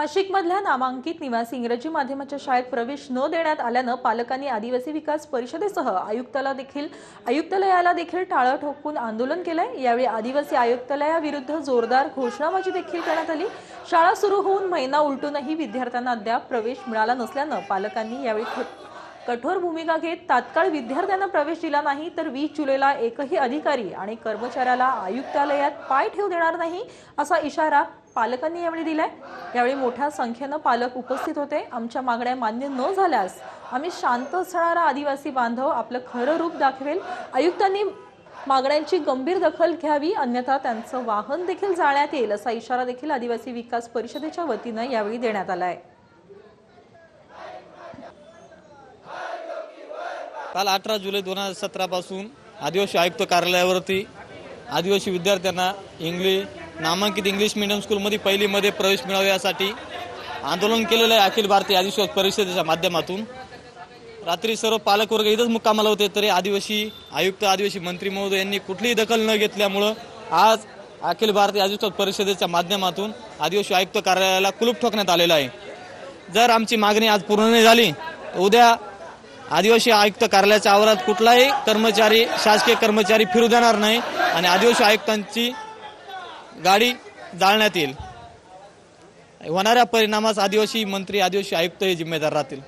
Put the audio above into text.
नाशिकमधल्या नामांकित निवासी इंग्रजी माध्यमाच्या शाळेत प्रवेश न देण्यात आल्यानं पालकांनी आदिवासी विकास परिषदेसह आयुक्ताला देखील आयुक्तालयाला देखील टाळं ठोकून आंदोलन केलंय. यावेळी आदिवासी आयुक्तालयाविरुद्ध जोरदार घोषणाबाजी देखील करण्यात आली. शाळा सुरू होऊन महिना उलटूनही विद्यार्थ्यांना अद्याप प्रवेश मिळाला नसल्यानं पालकांनी यावेळी कठोर भूमिका घेत तात्काळ विद्यार्थ्यांना प्रवेश दिला नाही तर वीस जुलैला एकही अधिकारी आणि कर्मचाऱ्याला आयुक्तालयात पाय ठेवू देणार नाही असा इशारा पालकांनी यावेळी दिलाय. यावेळी मोठ्या संख्येनं पालक उपस्थित होते. आमच्या मागण्या मान्य न झाल्यास आम्ही शांत असणारा आदिवासी बांधव आपलं खरं रूप दाखवेल. आयुक्तांनी मागण्यांची गंभीर दखल घ्यावी अन्यथा त्यांचं वाहन देखील जाळण्यात येईल असा इशारा देखील आदिवासी विकास परिषदेच्या वतीनं यावेळी देण्यात आला आहे काल अठरा जुलै दोन हजार सतरापासून आदिवासी आयुक्त कार्यालयावरती आदिवासी विद्यार्थ्यांना इंग्लिश नामांकित इंग्लिश मिडियम स्कूलमध्ये पहिलीमध्ये प्रवेश मिळावा यासाठी आंदोलन केलेलं आहे अखिल भारतीय आदिवासी परिषदेच्या माध्यमातून. रात्री सर्व पालकवर्ग इथंच मुक्कामाला होते तरी आदिवासी आयुक्त आदिवासी मंत्री महोदय यांनी कुठलीही दखल न घेतल्यामुळं आज अखिल भारतीय आदिवासी परिषदेच्या माध्यमातून आदिवासी आयुक्त कार्यालयाला कुलूप ठोकण्यात आलेलं आहे. जर आमची मागणी आज पूर्ण नाही झाली तर उद्या आदिवासी आयुक्त कार्यालयाच्या आवारात कुठलाही कर्मचारी शासकीय कर्मचारी फिरू देणार नाही आणि आदिवासी आयुक्तांची गाडी जाळण्यात येईल. होणाऱ्या परिणामास आदिवासी मंत्री आदिवासी आयुक्त हे जिम्मेदार राहतील.